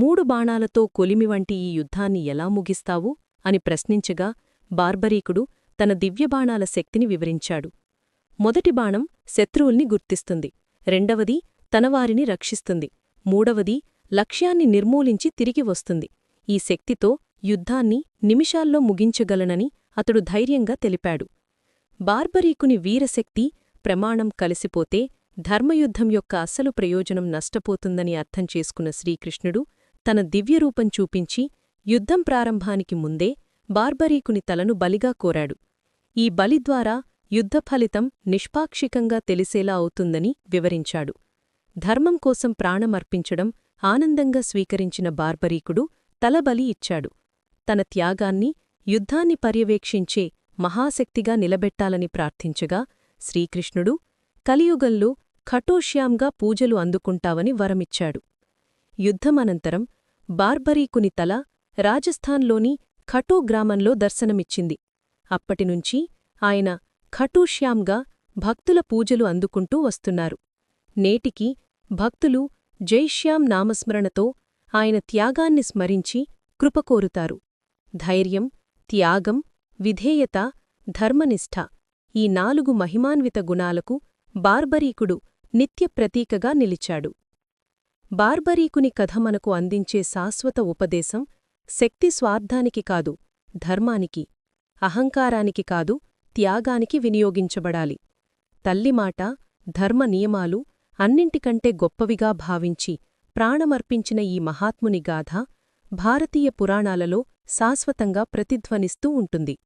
మూడు బాణాలతో కొలిమి వంటి ఈ యుద్ధాన్ని ఎలా ముగిస్తావు? అని ప్రశ్నించగా బార్బరీకుడు తన దివ్యబాణాల శక్తిని వివరించాడు. మొదటి బాణం శత్రువుల్ని గుర్తిస్తుంది. రెండవది తనవారిని రక్షిస్తుంది. మూడవది లక్ష్యాన్ని నిర్మూలించి తిరిగి వస్తుంది. ఈ శక్తితో యుద్ధాన్ని నిమిషాల్లో ముగించగలనని అతడు ధైర్యంగా తెలిపాడు. బార్బరీకుని వీరశక్తి ప్రమాణం కలిసిపోతే ధర్మయుద్ధం యొక్క అసలు ప్రయోజనం నష్టపోతుందని అర్థం చేసుకున్న శ్రీకృష్ణుడు తన దివ్యరూపం చూపించి యుద్ధం ప్రారంభానికి ముందే బార్బరీకుని తలను బలిగా కోరాడు. ఈ బలి ద్వారా యుద్ధ ఫలితం నిష్పాక్షికంగా తెలిసేలా అవుతుందని వివరించాడు. ధర్మం కోసం ప్రాణమర్పించడం ఆనందంగా స్వీకరించిన బార్బరీకుడు తలబలి ఇచ్చాడు. తన త్యాగాన్ని యుద్ధాన్ని పర్యవేక్షించే మహాశక్తిగా నిలబెట్టాలని ప్రార్థించగా శ్రీకృష్ణుడు కలియుగంలో ఖటోష్యాంగా పూజలు అందుకుంటావని వరమిచ్చాడు. యుద్ధమనంతరం బార్బరీకుని తల రాజస్థాన్లోని ఖటూ గ్రామంలో దర్శనమిచ్చింది. అప్పటినుంచి ఆయన ఖటూశ్యాంగా భక్తుల పూజలు అందుకుంటూ వస్తున్నారు. నేటికి భక్తులు జైశ్యాం నామస్మరణతో ఆయన త్యాగాన్ని స్మరించి కృపకోరుతారు. ధైర్యం త్యాగం విధేయత ధర్మనిష్ఠ ఈ నాలుగు మహిమాన్విత గుణాలకు బార్బరీకుడు నిత్య ప్రతీకగా నిలిచాడు. బార్బరీకుని కథ మనకు అందించే శాశ్వత ఉపదేశం శక్తి స్వార్థానికి కాదు ధర్మానికి అహంకారానికి కాదు త్యాగానికి వినియోగించబడాలి. తల్లిమాట ధర్మ నియమాలు అన్నింటికంటే గొప్పవిగా భావించి ప్రాణమర్పించిన ఈ మహాత్ముని గాథ భారతీయ పురాణాలలో శాశ్వతంగా ప్రతిధ్వనిస్తూ ఉంటుంది.